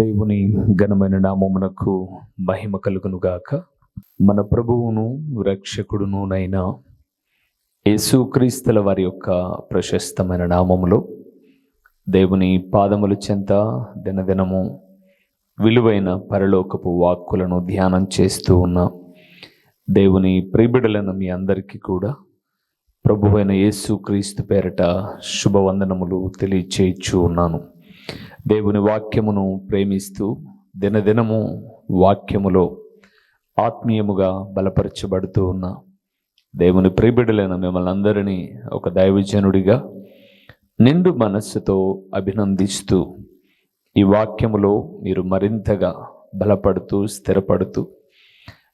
దేవుని ఘనమైన నామమునకు మహిమ కలుగును గాక మన ప్రభువును రక్షకుడునునైనా యేసుక్రీస్తుల వారి యొక్క ప్రశస్తమైన నామములో దేవుని పాదముల చెంత దినదినము విలువైన పరలోకపు వాక్కులను ధ్యానం చేస్తూ ఉన్న దేవుని ప్రిబిడలను మీ అందరికీ కూడా ప్రభువైన యేసుక్రీస్తు పేరట శుభవందనములు తెలియచేయచ్చు ఉన్నాను. దేవుని వాక్యమును ప్రేమిస్తూ దినదినము వాక్యములో ఆత్మీయముగా బలపరచబడుతూ ఉన్న దేవుని ప్రియబిడలైన మిమ్మల్ని అందరినీ ఒక దైవజనుడిగా నిండు మనస్సుతో అభినందిస్తూ ఈ వాక్యములో మీరు మరింతగా బలపడుతూ స్థిరపడుతూ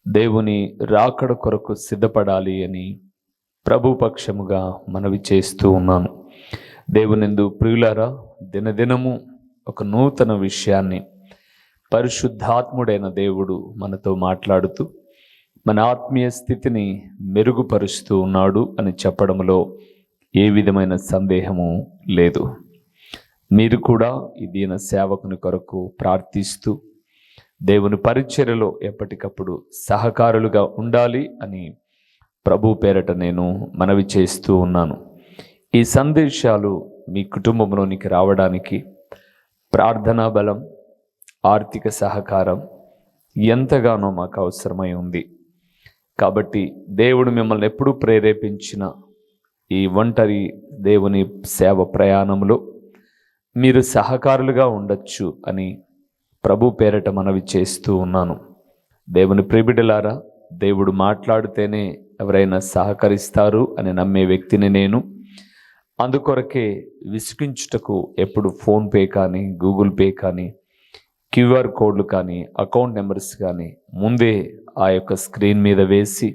దేవుని రాకడ కొరకు సిద్ధపడాలి అని ప్రభుపక్షముగా మనవి చేస్తూ ఉన్నాను. దేవునిందు ప్రియులారా దినదినము ఒక నూతన విషయాన్ని పరిశుద్ధాత్ముడైన దేవుడు మనతో మాట్లాడుతూ మన ఆత్మీయ స్థితిని మెరుగుపరుస్తూ ఉన్నాడు అని చెప్పడంలో ఏ విధమైన సందేహము లేదు. మీరు కూడా ఈ దీన సేవకుని కొరకు ప్రార్థిస్తూ దేవుని పరిచర్యలో ఎప్పటికప్పుడు సహకారులుగా ఉండాలి అని ప్రభు పేరట నేను మనవి చేస్తూ ఉన్నాను. ఈ సందేశాలు మీ కుటుంబంలోనికి రావడానికి ప్రార్థనా బలం ఆర్థిక సహకారం ఎంతగానో మాకు అవసరమై ఉంది. కాబట్టి దేవుడు మిమ్మల్ని ఎప్పుడూ ప్రేరేపించిన ఈ ఒంటరి దేవుని సేవ ప్రయాణంలో మీరు సహకారులుగా ఉండొచ్చు అని ప్రభు పేరట మనవి చేస్తూ ఉన్నాను. దేవుని ప్రిబిడలారా దేవుడు మాట్లాడితేనే ఎవరైనా సహకరిస్తారు అని నమ్మే వ్యక్తిని నేను. అందుకొరకే విసిగించుటకు ఎప్పుడు ఫోన్పే కానీ గూగుల్ పే కానీ క్యూఆర్ కోడ్లు కానీ అకౌంట్ నెంబర్స్ కానీ ముందే ఆ యొక్క స్క్రీన్ మీద వేసి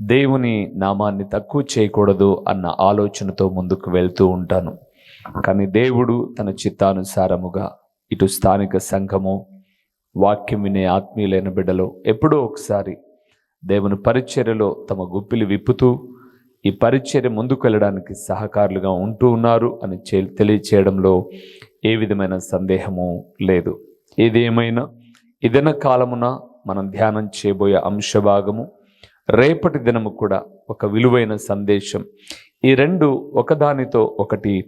దేవుని నామాన్ని తక్కువ చేయకూడదు అన్న ఆలోచనతో ముందుకు వెళ్తూ ఉంటాను. కానీ దేవుడు తన చిత్తానుసారముగా ఇటు స్థానిక సంఘము వాక్యం వినే ఆత్మీయులైన బిడ్డలో ఎప్పుడో ఒకసారి దేవుని పరిచర్యలో తమ గుప్పిలు విప్పుతూ ఈ పరిచర్య ముందుకు వెళ్ళడానికి సహకారులుగా ఉంటూ ఉన్నారు అని చే- తెలియచేయడంలో ఏ విధమైన సందేహము లేదు. ఏదేమైనా ఇదన కాలమున మనం ధ్యానం చేయబోయే అంశభాగము రేపటి దినము కూడా ఒక విలువైన సందేశం. ఈ రెండు ఒకదానితో ఒకటి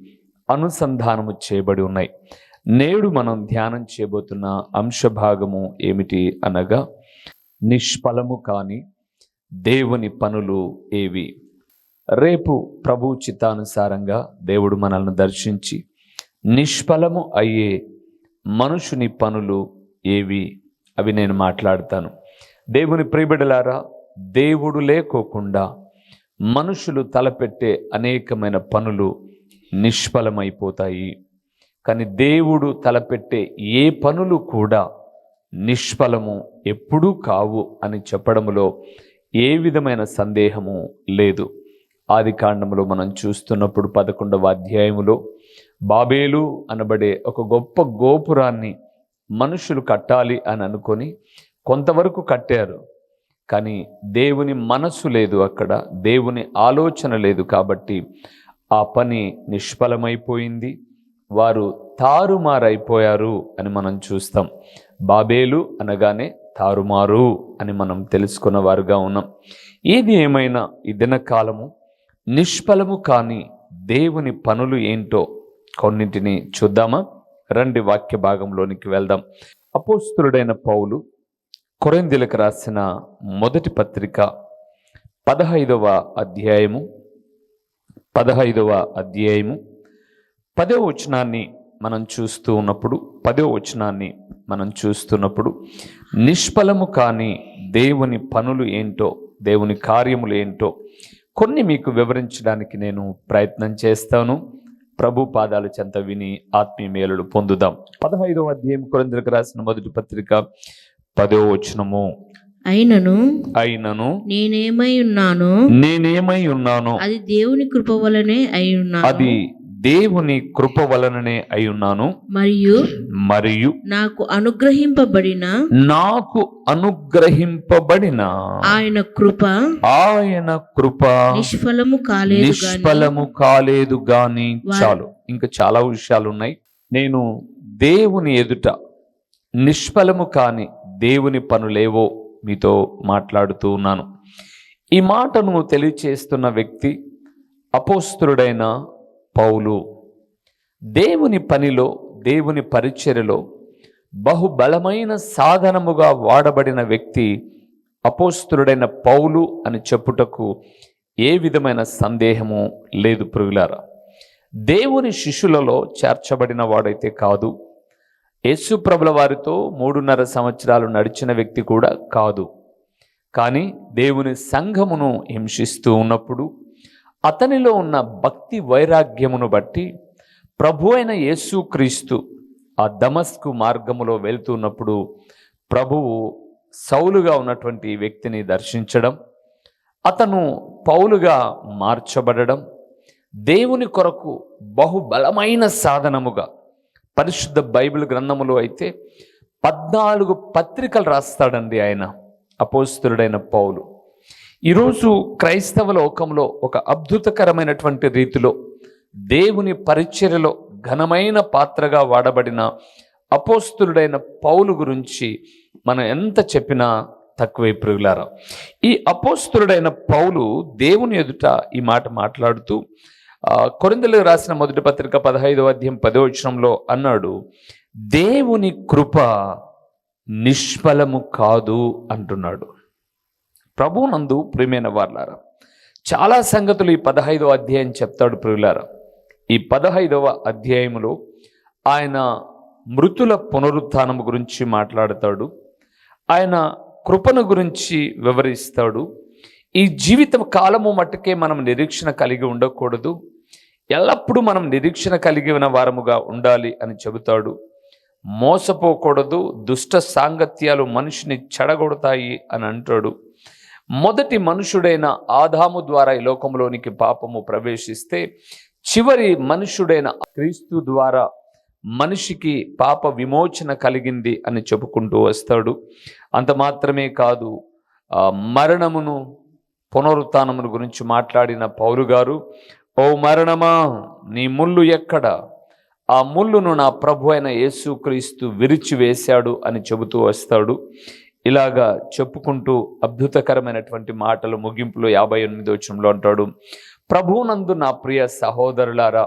అనుసంధానము చేయబడి ఉన్నాయి. నేడు మనం ధ్యానం చేయబోతున్న అంశభాగము ఏమిటి అనగా నిష్ఫలము కాని దేవుని పనులు ఏవి? రేపు ప్రభు చిత్తానుసారంగా దేవుడు మనల్ని దర్శించి నిష్ఫలము అయ్యే మనుషుని పనులు ఏవి? అవి నేను మాట్లాడతాను. దేవుని ప్రియబిడలారా దేవుడు లేకోకుండా మనుషులు తలపెట్టే అనేకమైన పనులు నిష్ఫలమైపోతాయి. కానీ దేవుడు తలపెట్టే ఏ పనులు కూడా నిష్ఫలము ఎప్పుడూ కావు అని చెప్పడములో ఏ విధమైన సందేహము లేదు. ఆది కాండములో మనం చూస్తున్నప్పుడు పదకొండవ అధ్యాయములో బాబేలు అనబడే ఒక గొప్ప గోపురాన్ని మనుషులు కట్టాలి అని అనుకొని కొంతవరకు కట్టారు. కానీ దేవుని మనసు లేదు అక్కడ దేవుని ఆలోచన లేదు కాబట్టి ఆ పని నిష్ఫలమైపోయింది. వారు తారుమారైపోయారు అని మనం చూస్తాం. బాబేలు అనగానే తారుమారు అని మనం తెలుసుకున్న వారుగా ఉన్నాం. ఏది ఏమైనా ఈ దినకాలము నిష్ఫలము కాని దేవుని పనులు ఏంటో కొన్నింటిని చూద్దామా? రండి వాక్య భాగంలోనికి వెళ్దాం. అపోస్తులుడైన పౌలు కొరందిలకు రాసిన మొదటి పత్రిక పదహైదవ అధ్యాయము పదహైదవ అధ్యాయము పదో వచనాన్ని మనం చూస్తూ ఉన్నప్పుడు పదో వచనాన్ని మనం చూస్తున్నప్పుడు నిష్ఫలము కాని దేవుని పనులు ఏంటో దేవుని కార్యములు ఏంటో కొన్ని మీకు వివరించడానికి నేను ప్రయత్నం చేస్తాను. ప్రభు పాదాలు చెంత విని ఆత్మీయ మేలులు పొందుదాం. పదహైదవ అధ్యాయం కొరిందరికి రాసిన మొదటి పత్రిక పదో వచనము. అయినను అయినను నేనేమై ఉన్నానో? నేనేమై ఉన్నానో? అది దేవుని కృప వలనే అయి ఉన్నాను. అది దేవుని కృప వలననే అయి ఉన్నాను. మరియు మరియు నాకు అనుగ్రహింపబడిన నాకు అనుగ్రహింపబడిన ఆయన కృప ఆయన కృప నిష్ఫలము కాలేదు నిష్ఫలము కాలేదు గాని చాలు. ఇంకా చాలా విషయాలు ఉన్నాయి నేను దేవుని ఎదుట నిష్ఫలము కాని దేవుని పనులేవో మీతో మాట్లాడుతూ ఉన్నాను. ఈ మాటను తెలియచేస్తున్న వ్యక్తి అపోస్తుడైన పౌలు దేవుని పనిలో దేవుని పరిచర్యలో బహుబలమైన సాధనముగా వాడబడిన వ్యక్తి అపోస్తుడైన పౌలు అని చెప్పుటకు ఏ విధమైన సందేహము లేదు ప్రియులారా. దేవుని శిష్యులలో చేర్చబడిన వాడైతే కాదు. యేసుప్రభుల వారితో మూడున్నర సంవత్సరాలు నడిచిన వ్యక్తి కూడా కాదు. కానీ దేవుని సంఘమును హింసిస్తూ ఉన్నప్పుడు అతనిలో ఉన్న భక్తి వైరాగ్యమును బట్టి ప్రభు అయిన యేసుక్రీస్తు ఆ దమస్కు మార్గములో వెళ్తున్నప్పుడు ప్రభువు సౌలుగా ఉన్నటువంటి వ్యక్తిని దర్శించడం అతను పౌలుగా మార్చబడడం దేవుని కొరకు బహుబలమైన సాధనముగా పరిశుద్ధ బైబిల్ గ్రంథములో అయితే పద్నాలుగు పత్రికలు రాస్తాడండి ఆయన అపోస్తుడైన పౌలు. ఈరోజు క్రైస్తవ లోకంలో ఒక అద్భుతకరమైనటువంటి రీతిలో దేవుని పరిచర్యలో ఘనమైన పాత్రగా వాడబడిన అపోస్తులుడైన పౌలు గురించి మనం ఎంత చెప్పినా తక్కువై ప్రియులారా. ఈ అపోస్తులుడైన పౌలు దేవుని ఎదుట ఈ మాట మాట్లాడుతూ కొరిందలు రాసిన మొదటి పత్రిక పదహైదవ అధ్యాయం పదవచనంలో అన్నాడు దేవుని కృప నిష్ఫలము కాదు అంటున్నాడు. ప్రభునందు ప్రియమైన వార్లారా చాలా సంగతులు ఈ పదహైదవ అధ్యాయం చెప్తాడు ప్రియులారా. ఈ పదహైదవ అధ్యాయములో ఆయన మృతుల పునరుత్నం గురించి మాట్లాడతాడు ఆయన కృపను గురించి వివరిస్తాడు. ఈ జీవిత కాలము మట్టుకే మనం నిరీక్షణ కలిగి ఉండకూడదు ఎల్లప్పుడూ మనం నిరీక్షణ కలిగి ఉన్న వారముగా ఉండాలి అని చెబుతాడు. మోసపోకూడదు దుష్ట సాంగత్యాలు మనిషిని చెడగొడతాయి అని అంటాడు. మొదటి మనుషుడైన ఆదాము ద్వారా ఈ లోకంలోనికి పాపము ప్రవేశిస్తే చివరి మనుషుడైన క్రీస్తు ద్వారా మనిషికి పాప విమోచన కలిగింది అని చెప్పుకుంటూ వస్తాడు. అంత మాత్రమే కాదు ఆ మరణమును పునరుత్నమును గురించి మాట్లాడిన పౌరు గారు ఓ మరణమా నీ ముళ్ళు ఎక్కడ? ఆ ముళ్ళును నా ప్రభు అయిన యేసుక్రీస్తు విరిచి వేశాడు అని చెబుతూ వస్తాడు. ఇలాగా చెప్పుకుంటూ అద్భుతకరమైనటువంటి మాటలు ముగింపులో యాభై ఎనిమిది వచ్చంలో అంటాడు ప్రభునందు నా ప్రియ సహోదరులారా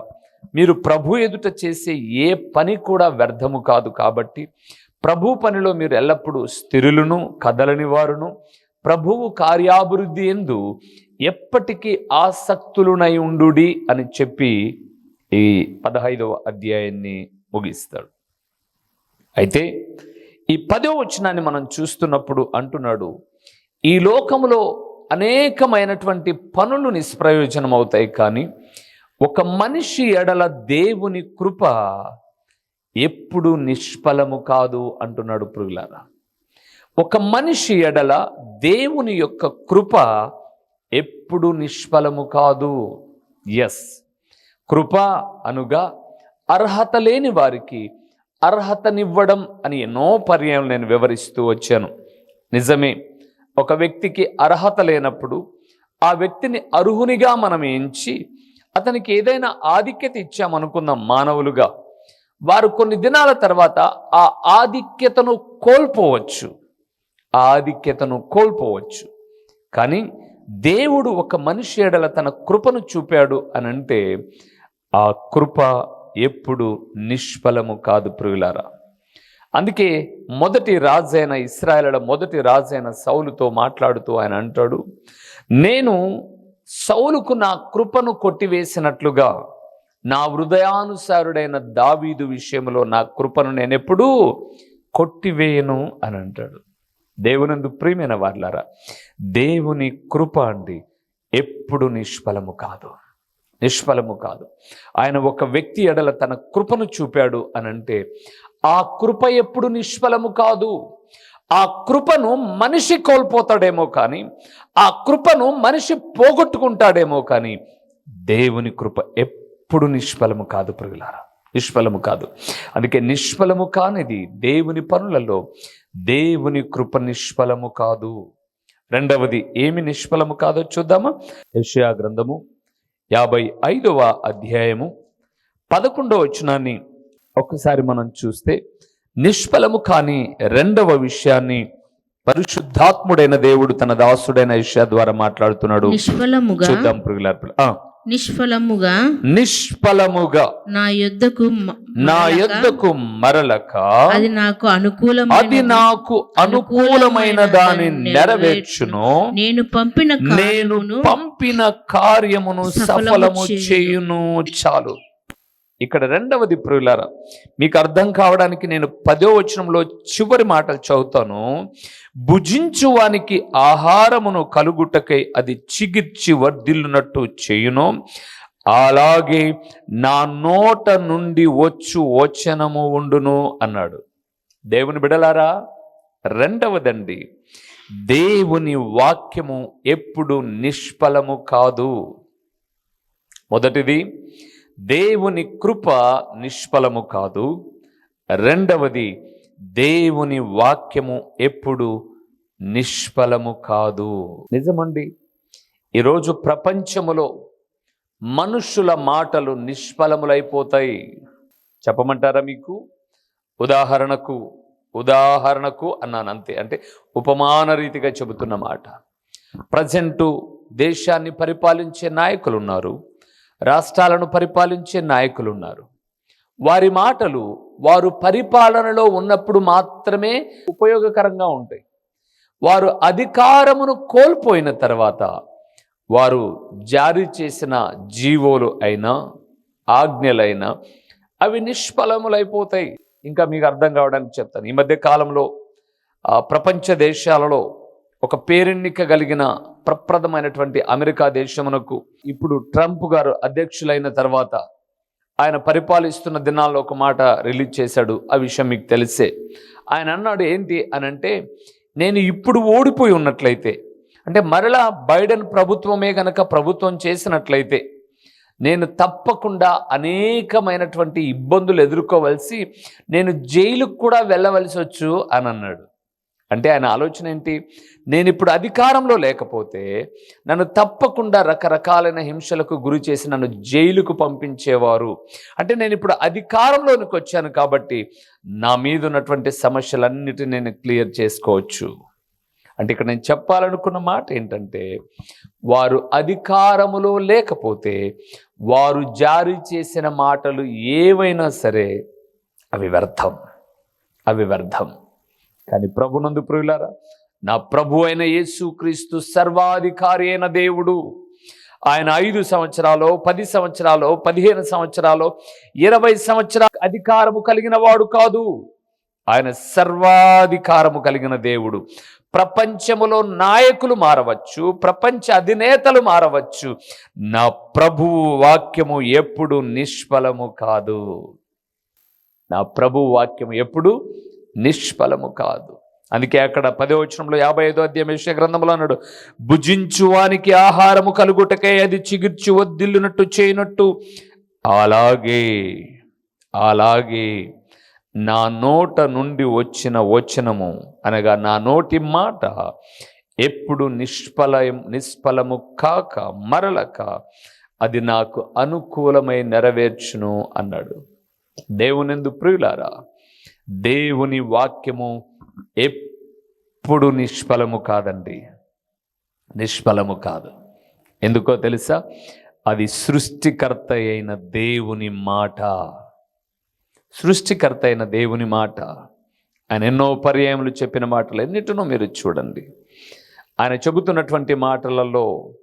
మీరు ప్రభు ఎదుట చేసే ఏ పని కూడా వ్యర్థము కాదు కాబట్టి ప్రభు పనిలో మీరు ఎల్లప్పుడూ స్థిరులను కదలని వారును ప్రభువు కార్యాభివృద్ధి ఎందు ఎప్పటికీ ఆసక్తులునై ఉండుడి అని చెప్పి ఈ పదహైదవ అధ్యాయాన్ని ముగిస్తాడు. అయితే ఈ పదో వచనాన్ని మనం చూస్తున్నప్పుడు అంటున్నాడు ఈ లోకములో అనేకమైనటువంటి పనులు నిష్ప్రయోజనం అవుతాయి కానీ ఒక మనిషి ఎడల దేవుని కృప ఎప్పుడు నిష్ఫలము కాదు అంటున్నాడు పురుగులారా ఒక మనిషి ఎడల దేవుని యొక్క కృప ఎప్పుడు నిష్ఫలము కాదు. ఎస్ కృప అనుగా అర్హత లేని వారికి అర్హతనివ్వడం అని ఎన్నో పర్యాయం నేను వివరిస్తూ వచ్చాను. నిజమే ఒక వ్యక్తికి అర్హత లేనప్పుడు ఆ వ్యక్తిని అర్హునిగా మనం ఎంచి అతనికి ఏదైనా ఆధిక్యత ఇచ్చామనుకున్న మానవులుగా. వారు కొన్ని దినాల తర్వాత ఆ ఆధిక్యతను కోల్పోవచ్చు. ఆ ఆధిక్యతను కోల్పోవచ్చు. కానీ దేవుడు ఒక మనిషి ఎడల తన కృపను చూపాడు అని అంటే ఆ కృప ఎప్పుడు నిష్ఫలము కాదు ప్రియులారా. అందుకే మొదటి రాజైన ఇస్రాయల మొదటి రాజైన సౌలుతో మాట్లాడుతూ ఆయన అంటాడు నేను సౌలుకు నా కృపను కొట్టివేసినట్లుగా నా హృదయానుసారుడైన దావీదు విషయంలో నా కృపను నేను ఎప్పుడూ కొట్టివేయను అని అంటాడు. దేవునందు ప్రియమైన వాళ్ళారా దేవుని కృప అండి ఎప్పుడు నిష్ఫలము కాదు. నిష్ఫలము కాదు. ఆయన ఒక వ్యక్తి ఎడల తన కృపను చూపాడు అని అంటే ఆ కృప ఎప్పుడు నిష్ఫలము కాదు. ఆ కృపను మనిషి కోల్పోతాడేమో కానీ ఆ కృపను మనిషి పోగొట్టుకుంటాడేమో కానీ దేవుని కృప ఎప్పుడు నిష్ఫలము కాదు ప్రియులారా. నిష్ఫలము కాదు. అందుకే నిష్ఫలము కానిది దేవుని పనులలో దేవుని కృప నిష్ఫలము కాదు. రెండవది ఏమి నిష్ఫలము కాదో చూద్దామా? యషయా గ్రంథము యాభై ఐదవ అధ్యాయము పదకొండవ వచనాన్ని ఒక్కసారి మనం చూస్తే నిష్ఫలము కాని రెండవ విషయాన్ని పరిశుద్ధాత్ముడైన దేవుడు తన దాసుడైన ఇషా ద్వారా మాట్లాడుతున్నాడు చూద్దాం. నిష్ఫలముగా నిష్ఫలముగా నా యొద్దకు మ- నా యొద్దకు మరలక అది నాకు అనుకూలమైన అది నాకు అనుకూలమైన దాని నెరవేర్చును. నేను పంపిన నేను పంపిన కార్యమును సఫలము. చేయును. చాలు. ఇక్కడ రెండవది ప్రియులారా మీకు అర్థం కావడానికి నేను పదో వచనంలో చివరి మాటలు చదువుతాను. భుజించువానికి ఆహారమును కలుగుటకై అది చిగిర్చి వర్ధిల్లునట్టు చేయును. అలాగే నా నోట నుండి వచ్చు వచనము ఉండును అన్నాడు. దేవుని బిడలారా రెండవదండి దేవుని వాక్యము ఎప్పుడు నిష్ఫలము కాదు. మొదటిది దేవుని కృప నిష్ఫలము కాదు. రెండవది దేవుని వాక్యము ఎప్పుడు నిష్ఫలము కాదు. నిజమండి ఈరోజు ప్రపంచములో మనుషుల మాటలు నిష్ఫలములైపోతాయి. చెప్పమంటారా మీకు? ఉదాహరణకు ఉదాహరణకు అన్నాను అంతే. అంటే ఉపమాన రీతిగా చెబుతున్న మాట. ప్రజెంటు దేశాన్ని పరిపాలించే నాయకులు ఉన్నారు రాష్ట్రాలను పరిపాలించే నాయకులు ఉన్నారు వారి మాటలు వారు పరిపాలనలో ఉన్నప్పుడు మాత్రమే ఉపయోగకరంగా ఉంటాయి. వారు అధికారమును కోల్పోయిన తర్వాత వారు జారీ చేసిన జీవోలు అయినా ఆజ్ఞలైనా అవి నిష్ఫలములైపోతాయి. ఇంకా మీకు అర్థం కావడానికి చెప్తాను. ఈ మధ్య కాలంలో ప్రపంచ దేశాలలో ఒక పేరెన్నిక కలిగిన ప్రప్రదమైనటువంటి అమెరికా దేశమునకు ఇప్పుడు ట్రంప్ గారు అధ్యక్షులైన తర్వాత ఆయన పరిపాలిస్తున్న దినాల్లో ఒక మాట రిలీజ్ చేశాడు. ఆ విషయం మీకు తెలిసే. ఆయన అన్నాడు ఏంటి అని అంటే నేను ఇప్పుడు ఓడిపోయి ఉన్నట్లయితే అంటే మరలా బైడెన్ ప్రభుత్వమే గనక ప్రభుత్వం చేసినట్లయితే నేను తప్పకుండా అనేకమైనటువంటి ఇబ్బందులు ఎదుర్కోవలసి నేను జైలుకు కూడా వెళ్ళవలసి వచ్చు అని అన్నాడు అంటే ఆయన ఆలోచన ఏంటి? నేను ఇప్పుడు అధికారంలో లేకపోతే నన్ను తప్పకుండా రకరకాలైన హింసలకు గురి చేసి నన్ను జైలుకు పంపించేవారు. అంటే నేను ఇప్పుడు అధికారంలోనికి వచ్చాను కాబట్టి నా మీద ఉన్నటువంటి సమస్యలన్నిటిని నేను క్లియర్ చేసుకోవచ్చు. అంటే ఇక్కడ నేను చెప్పాలనుకున్న మాట ఏంటంటే వారు అధికారములో లేకపోతే వారు జారీ చేసిన మాటలు ఏవైనా సరే అవి వ్యర్థం. అవి వ్యర్థం. కానీ ప్రభునందు ప్రియులారా నా ప్రభు అయిన యేసుక్రీస్తు సర్వాధికారి అయిన దేవుడు. ఆయన ఐదు సంవత్సరాలు పది సంవత్సరాలు పదిహేను సంవత్సరాలు ఇరవై సంవత్సరాల అధికారము కలిగిన వాడు కాదు. ఆయన సర్వాధికారము కలిగిన దేవుడు. ప్రపంచములో నాయకులు మారవచ్చు ప్రపంచ అధినేతలు మారవచ్చు. నా ప్రభువు వాక్యము ఎప్పుడు నిష్ఫలము కాదు. నా ప్రభు వాక్యము ఎప్పుడు నిష్ఫలము కాదు. అందుకే అక్కడ పదో వచనంలో యాభై ఐదో అధ్యాయం విషయ గ్రంథంలో అన్నాడు భుజించువానికి ఆహారము కలుగుటకే అది చిగుర్చి వద్దిల్లునట్టు చేయనట్టు. అలాగే అలాగే నా నోట నుండి వచ్చిన వచనము అనగా నా నోటి మాట ఎప్పుడు నిష్ఫలయం నిష్ఫలము కాక మరలక అది నాకు అనుకూలమై నెరవేర్చును అన్నాడు. దేవునిందు ప్రియులారా దేవుని వాక్యము ఎప్పుడు నిష్ఫలము కాదండి. నిష్ఫలము కాదు. ఎందుకో తెలుసా? అది సృష్టికర్త అయిన దేవుని మాట. సృష్టికర్త అయిన దేవుని మాట. ఆయన ఎన్నో పర్యాయములు చెప్పిన మాటలు ఎన్నిటినో మీరు చూడండి. ఆయన చెబుతున్నటువంటి మాటలలో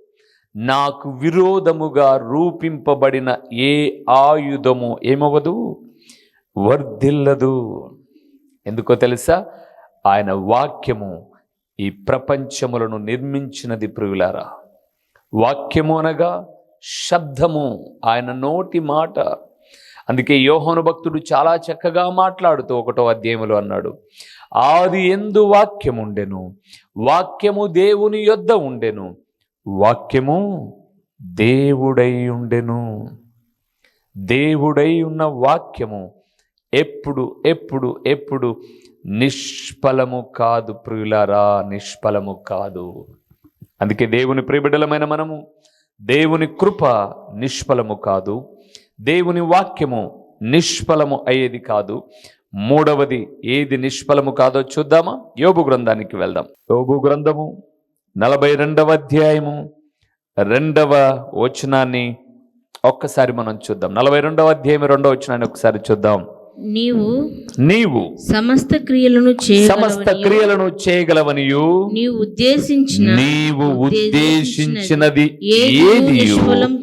నాకు విరోధముగా రూపింపబడిన ఏ ఆయుధము ఏమవ్వదు? వర్ధిల్లదు. ఎందుకో తెలుసా? ఆయన వాక్యము ఈ ప్రపంచములను నిర్మించినది ప్రియులారా. వాక్యము అనగా శబ్దము ఆయన నోటి మాట. అందుకే యోహోను భక్తుడు చాలా చక్కగా మాట్లాడుతూ ఒకటో అధ్యాయంలో అన్నాడు ఆది ఎందు వాక్యం ఉండెను వాక్యము దేవుని యొద్ద ఉండెను వాక్యము దేవుడై ఉండెను. దేవుడై ఉన్న వాక్యము ఎప్పుడు ఎప్పుడు ఎప్పుడు? నిష్ఫలము కాదు ప్రియులారా నిష్ఫలము కాదు. అందుకే దేవుని ప్రియబిడలమైన మనము దేవుని కృప నిష్ఫలము కాదు. దేవుని వాక్యము నిష్ఫలము అయ్యేది కాదు. మూడవది ఏది నిష్ఫలము కాదో చూద్దామా? యోబు గ్రంథానికి వెళ్దాం. యోబు గ్రంథము నలభై రెండవ అధ్యాయము రెండవ వచనాన్ని ఒక్కసారి మనం చూద్దాం. నలభై రెండవ అధ్యాయం రెండవ వచనాన్ని ఒకసారి చూద్దాం. నీవు నీవు సమస్త క్రియలను సమస్త క్రియలను చేయగలవనియు. నీవు ఉద్దేశించిన నీవు ఉద్దేశించినది ఏది నిష్ఫలం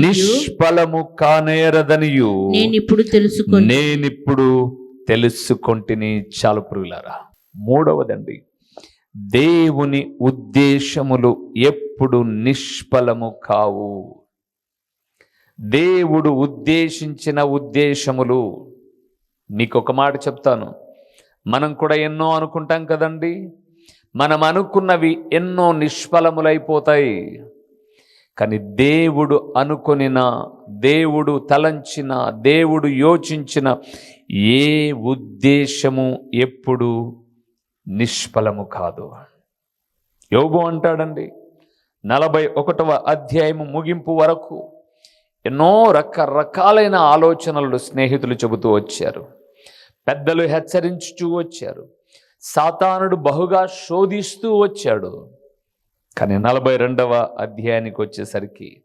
నిష్ఫలము కానేరదనియు. నేను ఇప్పుడు తెలుసుకొని నేనిప్పుడు తెలుసుకొంటిని చాలు పురుగులారా మూడవదండి దేవుని ఉద్దేశములు ఎప్పుడు నిష్ఫలము కావు. దేవుడు ఉద్దేశించిన ఉద్దేశములు మీకు ఒక మాట చెప్తాను. మనం కూడా ఎన్నో అనుకుంటాం కదండి. మనం అనుకున్నవి ఎన్నో నిష్ఫలములైపోతాయి. కానీ దేవుడు అనుకునిన దేవుడు తలంచిన దేవుడు యోచించిన ఏ ఉద్దేశము ఎప్పుడు నిష్ఫలము కాదు. యోగు అంటాడండి నలభై ఒకటవ అధ్యాయము ముగింపు వరకు ఎన్నో రకరకాలైన ఆలోచనలు స్నేహితులు చెబుతూ వచ్చారు. పెద్దలు హెచ్చరించుతూ వచ్చారు. సాతానుడు బహుగా శోధిస్తూ వచ్చాడు. కానీ నలభై రెండవ అధ్యాయానికి వచ్చేసరికి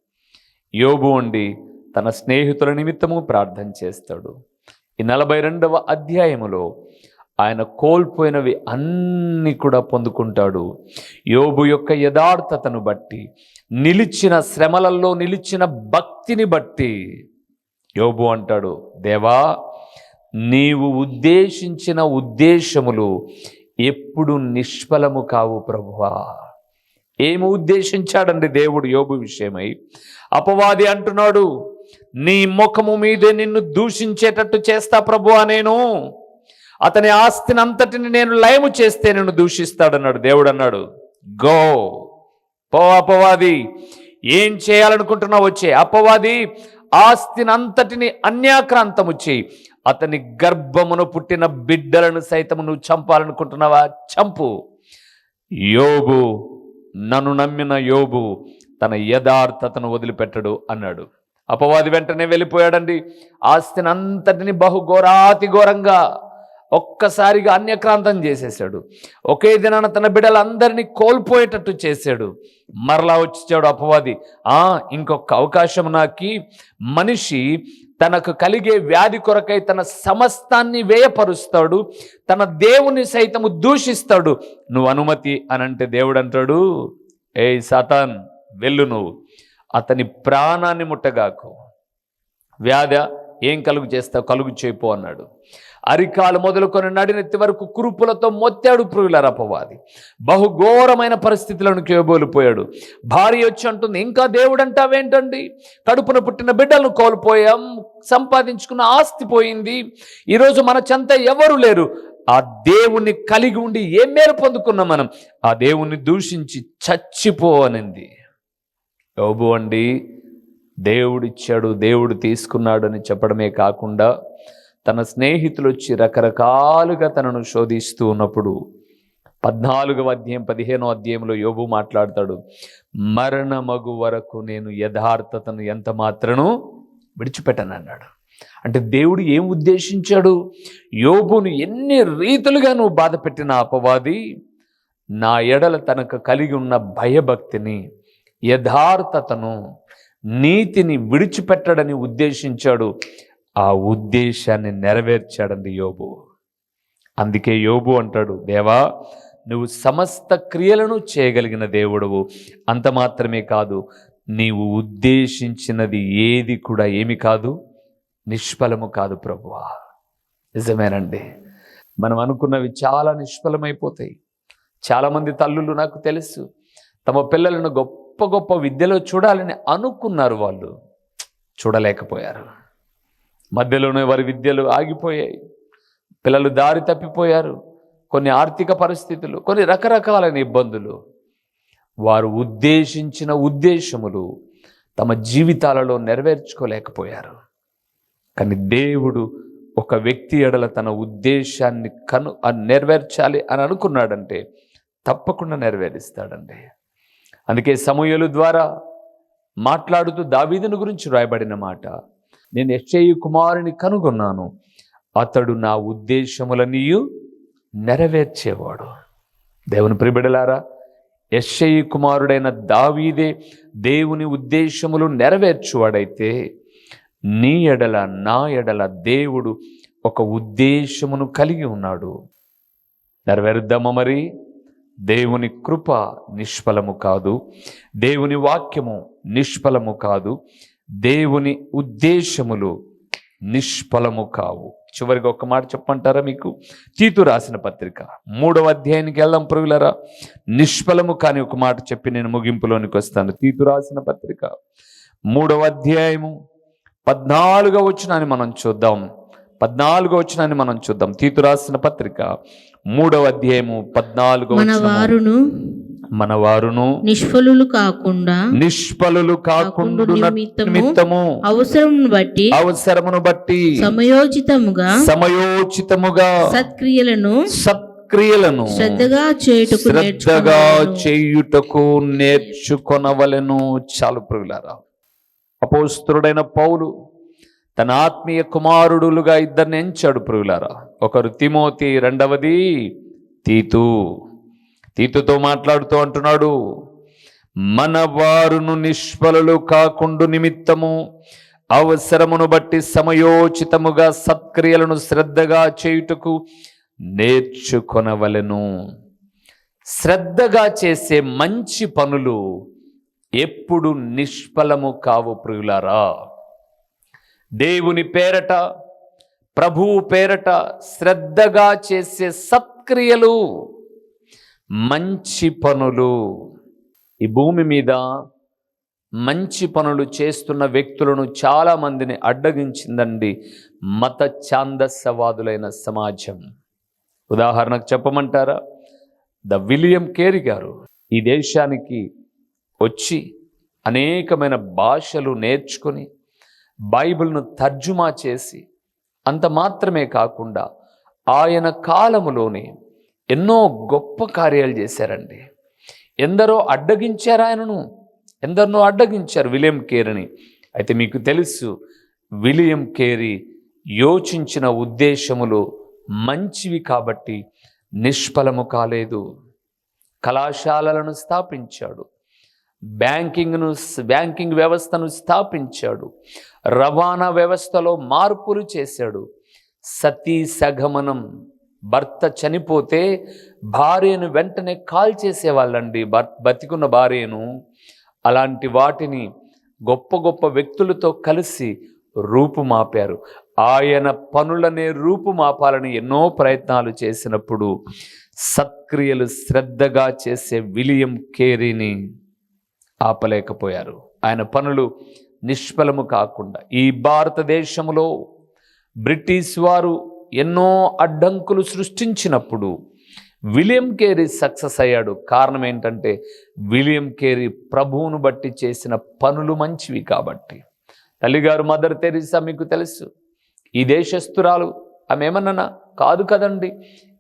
యోబు ఉండి తన స్నేహితుల నిమిత్తము ప్రార్థన చేస్తాడు. ఈ నలభై రెండవ అధ్యాయములో ఆయన కోల్పోయినవి అన్నీ కూడా పొందుకుంటాడు. యోబు యొక్క యథార్థతను బట్టి నిలిచిన శ్రమలలో నిలిచిన భక్తిని బట్టి యోబు అంటాడు దేవా నీవు ఉద్దేశించిన ఉద్దేశములు ఎప్పుడు నిష్ఫలము కావు ప్రభువా. ఏమి ఉద్దేశించాడండి దేవుడు యోబు విషయమై? అపవాది అంటున్నాడు నీ ముఖము మీదే నిన్ను దూషించేటట్టు చేస్తా ప్రభువా నేను. అతని ఆస్తిని అంతటిని నేను లయము చేస్తే నిన్ను దూషిస్తాడన్నాడు. దేవుడు అన్నాడు గో పో అపవాది ఏం చేయాలనుకుంటున్నావు వచ్చే అపవాది ఆస్తిని అంతటిని అన్యాక్రాంతము చేయి. అతని గర్భమును పుట్టిన బిడ్డలను సైతము నువ్వు చంపాలనుకుంటున్నావా? చంపు. యోబు నన్ను నమ్మిన యోబు తన యథార్థతను వదిలిపెట్టడు అన్నాడు. అపవాది వెంటనే వెళ్ళిపోయాడండి. ఆస్తిని అంతటిని బహుఘోరాతి ఘోరంగా ఒక్కసారిగా అన్యక్రాంతం చేసేసాడు. ఒకే దినాన తన బిడ్డలందరినీ కోల్పోయేటట్టు చేశాడు. మరలా వచ్చాడు అపవాది. ఆ ఇంకొక అవకాశం నాకి మనిషి తనకు కలిగే వ్యాధి కొరకై తన సమస్తాన్ని వేయపరుస్తాడు తన దేవుని సైతము దూషిస్తాడు. నువ్వు అనుమతి అని అంటే దేవుడు అంటాడు ఏ సతాన్ వెళ్ళు నువ్వు. అతని ప్రాణాన్ని ముట్టగాకు. వ్యాధ ఏం కలుగు చేస్తావు? కలుగు చేయిపో అన్నాడు. అరికాలు మొదలుకొని నడినెత్తి వరకు కురుపులతో మొత్తాడు పురుగుల అపవాది. బహుఘోరమైన పరిస్థితులను కేబోలిపోయాడు. భార్య వచ్చి అంటుంది ఇంకా దేవుడు అంటావేంటండి కడుపున పుట్టిన బిడ్డలను కోల్పోయాం సంపాదించుకున్న ఆస్తి పోయింది. ఈరోజు మన చెంత ఎవరు లేరు. ఆ దేవుణ్ణి కలిగి ఉండి ఏం మేలు పొందుకున్నాం మనం? ఆ దేవుణ్ణి దూషించి చచ్చిపోనింది యోబు అండి దేవుడిచ్చాడు దేవుడు తీసుకున్నాడు అని చెప్పడమే కాకుండా తన స్నేహితులు వచ్చి రకరకాలుగా తనను శోధిస్తూ ఉన్నప్పుడు పద్నాలుగవ అధ్యాయం పదిహేనో అధ్యాయంలో యోబు మాట్లాడతాడు మరణమగు వరకు నేను యథార్థతను ఎంత మాత్రను విడిచిపెట్టను అన్నాడు అంటే దేవుడు ఏం ఉద్దేశించాడు? యోబును ఎన్ని రీతులుగా నువ్వు బాధ పెట్టిన అపవాది నా ఎడల తనకు కలిగి ఉన్న భయభక్తిని యథార్థతను నీతిని విడిచిపెట్టడని ఉద్దేశించాడు. ఆ ఉద్దేశాన్ని నెరవేర్చాడండి యోబు. అందుకే యోబు అంటాడు దేవా నువ్వు సమస్త క్రియలను చేయగలిగిన దేవుడవు. అంత మాత్రమే కాదు నీవు ఉద్దేశించినది ఏది కూడా ఏమి కాదు నిష్ఫలము కాదు ప్రభువా. నిజమేనండి. మనం అనుకున్నవి చాలా నిష్ఫలమైపోతాయి. చాలామంది తల్లులు నాకు తెలుసు తమ పిల్లలను గొప్ప గొప్ప గొప్ప విద్యలో చూడాలని అనుకున్నారు వాళ్ళు. చూడలేకపోయారు. మధ్యలోనే వారి విద్యలు ఆగిపోయాయి. పిల్లలు దారి తప్పిపోయారు. కొన్ని ఆర్థిక పరిస్థితులు కొన్ని రకరకాలైన ఇబ్బందులు. వారు ఉద్దేశించిన ఉద్దేశములు తమ జీవితాలలో నెరవేర్చుకోలేకపోయారు. కానీ దేవుడు ఒక వ్యక్తి ఎడల తన ఉద్దేశాన్ని కను నెరవేర్చాలి అని అనుకున్నాడంటే తప్పకుండా నెరవేరుస్తాడండి. అందుకే సమూహలు ద్వారా మాట్లాడుతూ దావీదుని గురించి రాయబడిన మాట. నేను ఎస్ఐ కుమారుని కనుగొన్నాను. అతడు నా ఉద్దేశములనియు నెరవేర్చేవాడు. దేవుని ప్రిబిడలారా ఎస్ఐ కుమారుడైన దావీదే దేవుని ఉద్దేశములు నెరవేర్చువాడైతే నీ ఎడల నా ఎడల దేవుడు ఒక ఉద్దేశమును కలిగి ఉన్నాడు. నెరవేరుద్దామా మరి? దేవుని కృప నిష్ఫలము కాదు. దేవుని వాక్యము నిష్ఫలము కాదు. దేవుని ఉద్దేశములు నిష్ఫలము కావు. చివరిగా ఒక మాట చెప్పమంటారా మీకు? తీతు రాసిన పత్రిక మూడవ అధ్యాయానికి వెళ్దాం పురుగులరా నిష్ఫలము కాని ఒక మాట చెప్పి నేను ముగింపులోనికి వస్తాను. తీతు రాసిన పత్రిక మూడవ అధ్యాయము పద్నాలుగవ వచ్చినాన్ని మనం చూద్దాం. పద్నాలుగో వచ్చినాన్ని మనం చూద్దాం తీతు రాసిన పత్రిక మూడవ అధ్యాయము పద్నాలుగో మన. వారును మన వారును నిష్ఫలులు కాకుండా నిష్ఫలులు కాకుండా నిమిత్తము అవసరం బట్టి అవసరమును బట్టి సమయోచితముగా సమయోచితముగా సత్క్రియలను సత్క్రియలను శ్రద్ధగా చేయుటకు శ్రద్ధగా నేర్చుకొనవలెను. చేయుటకు నేర్చుకొనవలెను చాలు ప్రియులారా అపోస్తుడైన పౌలు తన ఆత్మీయ కుమారుడులుగా ఇద్దరిని ఎంచాడు ప్రియులారా. ఒకరు తిమోతి రెండవది తీతు. తీతుతో మాట్లాడుతూ అంటున్నాడు మన వారును నిష్ఫలలు కాకుండు నిమిత్తము అవసరమును బట్టి సమయోచితముగా సత్క్రియలను శ్రద్ధగా చేయుటకు నేర్చుకొనవలెను. శ్రద్ధగా చేసే మంచి పనులు ఎప్పుడు నిష్ఫలము కావు ప్రియులారా. దేవుని పేరట ప్రభువు పేరట శ్రద్ధగా చేసే సత్క్రియలు మంచి పనులు. ఈ భూమి మీద మంచి పనులు చేస్తున్న వ్యక్తులను చాలామందిని అడ్డగించిందండి మత ఛాందస్యవాదులైన సమాజం. ఉదాహరణకు చెప్పమంటారా? ద విలియం కేరీ గారు ఈ దేశానికి వచ్చి అనేకమైన భాషలు నేర్చుకొని బైబిల్ను తర్జుమా చేసి అంత మాత్రమే కాకుండా ఆయన కాలములోనే ఎన్నో గొప్ప కార్యాలు చేశారండి. ఎందరో అడ్డగించారు ఆయనను. ఎందరినో అడ్డగించారు విలియం కేరీని. అయితే మీకు తెలుసు విలియం కేరీ యోచించిన ఉద్దేశములు మంచివి కాబట్టి నిష్ఫలము కాలేదు. కళాశాలలను స్థాపించాడు. బ్యాంకింగ్ను బ్యాంకింగ్ వ్యవస్థను స్థాపించాడు. రవాణా వ్యవస్థలో మార్పులు చేశాడు. సతీ సగమనం. భర్త చనిపోతే భార్యను వెంటనే కాల్ చేసేవాళ్ళండి. భర్ బతికున్న భార్యను. అలాంటి వాటిని గొప్ప గొప్ప వ్యక్తులతో కలిసి రూపుమాపారు. ఆయన పనులనే రూపుమాపాలని ఎన్నో ప్రయత్నాలు చేసినప్పుడు సత్క్రియలు శ్రద్ధగా చేసే విలియం కేరీని ఆపలేకపోయారు. ఆయన పనులు నిష్ఫలము కాకుండా ఈ భారతదేశంలో బ్రిటిష్ వారు ఎన్నో అడ్డంకులు సృష్టించినప్పుడు విలియం కేరీ సక్సెస్ అయ్యాడు. కారణం ఏంటంటే విలియం కేరీ ప్రభువును బట్టి చేసిన పనులు మంచివి కాబట్టి. తల్లిగారు మదర్ తెరీసా మీకు తెలుసు. ఈ దేశస్తురాలు ఆమె ఏమన్నా కాదు కదండి.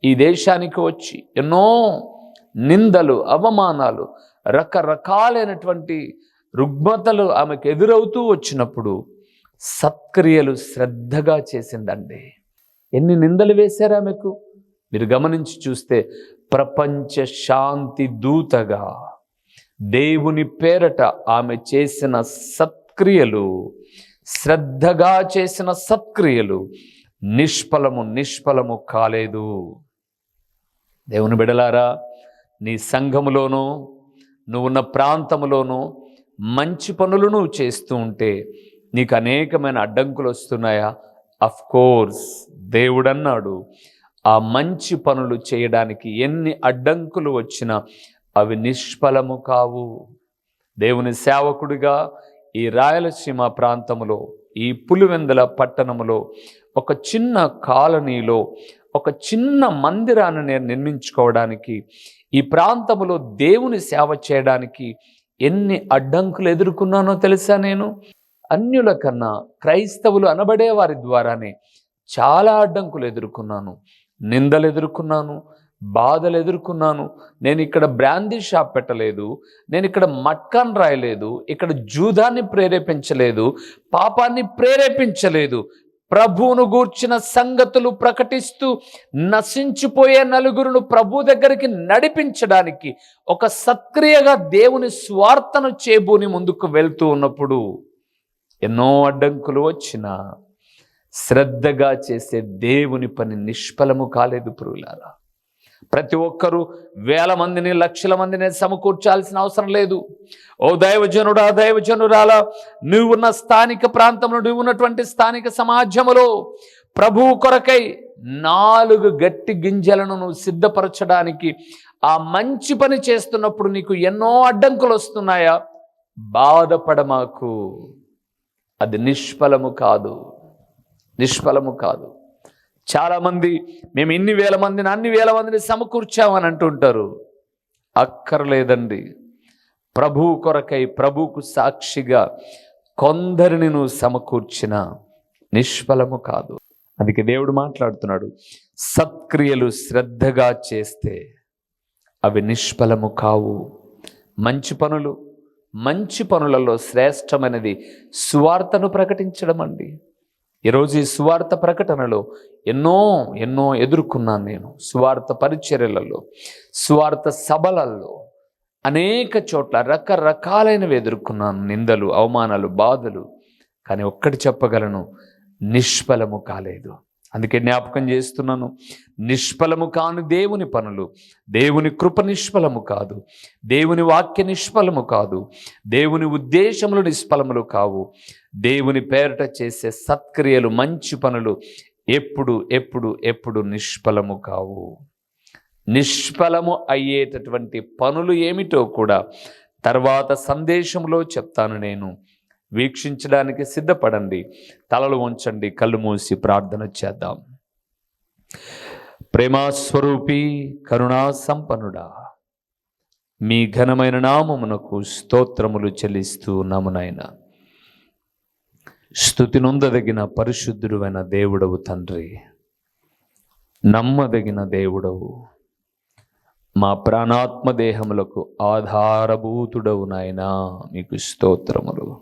ఈ దేశానికి వచ్చి ఎన్నో నిందలు అవమానాలు రకరకాలైనటువంటి రుగ్మతలు ఆమెకు ఎదురవుతూ వచ్చినప్పుడు సత్క్రియలు శ్రద్ధగా చేసిందండి. ఎన్ని నిందలు వేశారు ఆమెకు? మీరు గమనించి చూస్తే ప్రపంచ శాంతి దూతగా దేవుని పేరట ఆమె చేసిన సత్క్రియలు శ్రద్ధగా చేసిన సత్క్రియలు నిష్ఫలము నిష్ఫలము కాలేదు. దేవుని బిడలారా నీ సంఘములోనూ నువ్వున్న ప్రాంతములోనూ మంచి పనులు నువ్వు చేస్తూ ఉంటే నీకు అనేకమైన అడ్డంకులు వస్తున్నాయా? అఫ్ కోర్స్ దేవుడన్నాడు. ఆ మంచి పనులు చేయడానికి ఎన్ని అడ్డంకులు వచ్చినా అవి నిష్ఫలము కావు. దేవుని సేవకుడిగా ఈ రాయలసీమ ప్రాంతములో ఈ పులివెందుల పట్టణములో ఒక చిన్న కాలనీలో ఒక చిన్న మందిరాన్ని నేను నిర్మించుకోవడానికి ఈ ప్రాంతములో దేవుని సేవ చేయడానికి ఎన్ని అడ్డంకులు ఎదుర్కొన్నానో తెలుసా నేను? అన్యుల కన్నా క్రైస్తవులు అనబడే వారి ద్వారానే చాలా అడ్డంకులు ఎదుర్కొన్నాను. నిందలు ఎదుర్కొన్నాను బాధలు ఎదుర్కొన్నాను. నేను ఇక్కడ బ్రాందీ షాప్ పెట్టలేదు నేను ఇక్కడ మట్కాన్ రాయలేదు ఇక్కడ జూదాన్ని ప్రేరేపించలేదు పాపాన్ని ప్రేరేపించలేదు ప్రభువును గూర్చిన సంగతులు ప్రకటిస్తూ నశించిపోయే నలుగురును ప్రభు దగ్గరికి నడిపించడానికి ఒక సక్రియగా దేవుని స్వార్థను చేబూని ముందుకు వెళ్తూ ఉన్నప్పుడు ఎన్నో అడ్డంకులు వచ్చినా శ్రద్ధగా చేసే దేవుని పని నిష్ఫలము కాలేదు పురుగులారా. ప్రతి ఒక్కరూ వేల మందిని లక్షల మందిని సమకూర్చాల్సిన అవసరం లేదు. ఓ దైవజనుడా దైవజనురాల నువ్వున్న స్థానిక ప్రాంతంలో నువ్వు ఉన్నటువంటి స్థానిక సమాజములో ప్రభువు కొరకై నాలుగు గట్టి గింజలను నువ్వు సిద్ధపరచడానికి ఆ మంచి పని చేస్తున్నప్పుడు నీకు ఎన్నో అడ్డంకులు వస్తున్నాయా? బాధపడమాకు. అది నిష్ఫలము కాదు. నిష్ఫలము కాదు. చాలామంది మేము ఇన్ని వేల మందిని అన్ని వేల మందిని సమకూర్చామని అంటుంటారు అక్కర్లేదండి. ప్రభువు కొరకై ప్రభువుకు సాక్షిగా కొందరిని నువ్వు సమకూర్చిన నిష్ఫలము కాదు. అందుకే దేవుడు మాట్లాడుతున్నాడు సత్క్రియలు శ్రద్ధగా చేస్తే అవి నిష్ఫలము కావు. మంచి పనులు మంచి పనులలో శ్రేష్టమైనది సువార్తను ప్రకటించడం అండి. ఈరోజు ఈ సువార్త ప్రకటనలో ఎన్నో ఎన్నో ఎదుర్కొన్నాను నేను. సువార్త పరిచర్యలలో సువార్త సభలలో అనేక చోట్ల రకరకాలైనవి ఎదుర్కొన్నాను. నిందలు అవమానాలు బాధలు. కానీ ఒక్కటి చెప్పగలను నిష్ఫలము కాలేదు. అందుకే జ్ఞాపకం చేస్తున్నాను నిష్ఫలము కాని దేవుని పనులు దేవుని కృప నిష్ఫలము కాదు దేవుని వాక్య నిష్ఫలము కాదు దేవుని ఉద్దేశములు నిష్ఫలములు కావు. దేవుని పేరట చేసే సత్క్రియలు మంచి పనులు ఎప్పుడు ఎప్పుడు ఎప్పుడు నిష్ఫలము కావు. నిష్ఫలము అయ్యేటటువంటి పనులు ఏమిటో కూడా తర్వాత సందేశంలో చెప్తాను నేను. వీక్షించడానికి సిద్ధపడండి. తలలు ఉంచండి కళ్ళు మూసి ప్రార్థన చేద్దాం. ప్రేమాస్వరూపి కరుణా సంపన్నుడా మీ ఘనమైన నామమునకు స్తోత్రములు చెల్లిస్తూ నమునైనా స్థుతి నొందదగిన పరిశుద్ధుడువైన దేవుడవు తండ్రి. నమ్మదగిన దేవుడవు. మా ప్రాణాత్మ దేహములకు ఆధారభూతుడవు నాయనా మీకు స్తోత్రములు.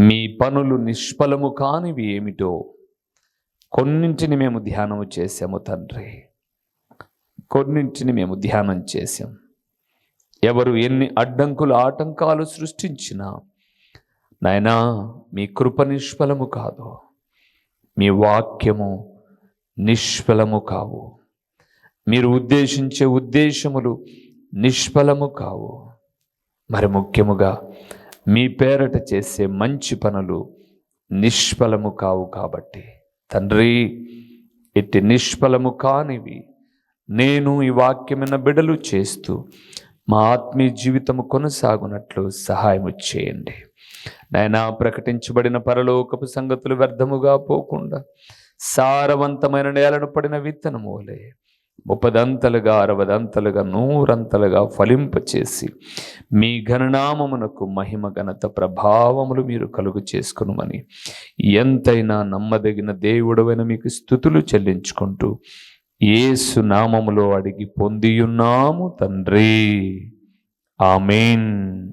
మీ పనులు నిష్ఫలము కానివి ఏమిటో కొన్నింటిని మేము ధ్యానము చేసాము తండ్రి. కొన్నింటిని మేము ధ్యానం చేశాం. ఎవరు ఎన్ని అడ్డంకులు ఆటంకాలు సృష్టించినా నాయనా మీ కృప నిష్ఫలము కాదు. మీ వాక్యము నిష్ఫలము కావు. మీరు ఉద్దేశించే ఉద్దేశములు నిష్ఫలము కావు. మరి ముఖ్యముగా మీ పేరట చేసే మంచి పనులు నిష్ఫలము కావు కాబట్టి. తండ్రి ఇట్టి నిష్ఫలము కానివి నేను ఈ వాక్యమైన బిడలు చేస్తూ మా ఆత్మీయ జీవితము కొనసాగునట్లు సహాయము చేయండి. నైనా ప్రకటించబడిన పరలోకపు సంగతులు వ్యర్థముగా పోకుండా సారవంతమైన నేలను పడిన విత్తనము వలె ముప్పదంతలుగా అరవదంతలుగా నూరంతలుగా ఫలింపచేసి మీ ఘననామమునకు మహిమ ఘనత ప్రభావములు మీరు కలుగు చేసుకునుమని ఎంతైనా నమ్మదగిన దేవుడవైన మీకు స్థుతులు చెల్లించుకుంటూ ఏసు నామములో అడిగి పొందియున్నాము తండ్రి. ఆమెన్.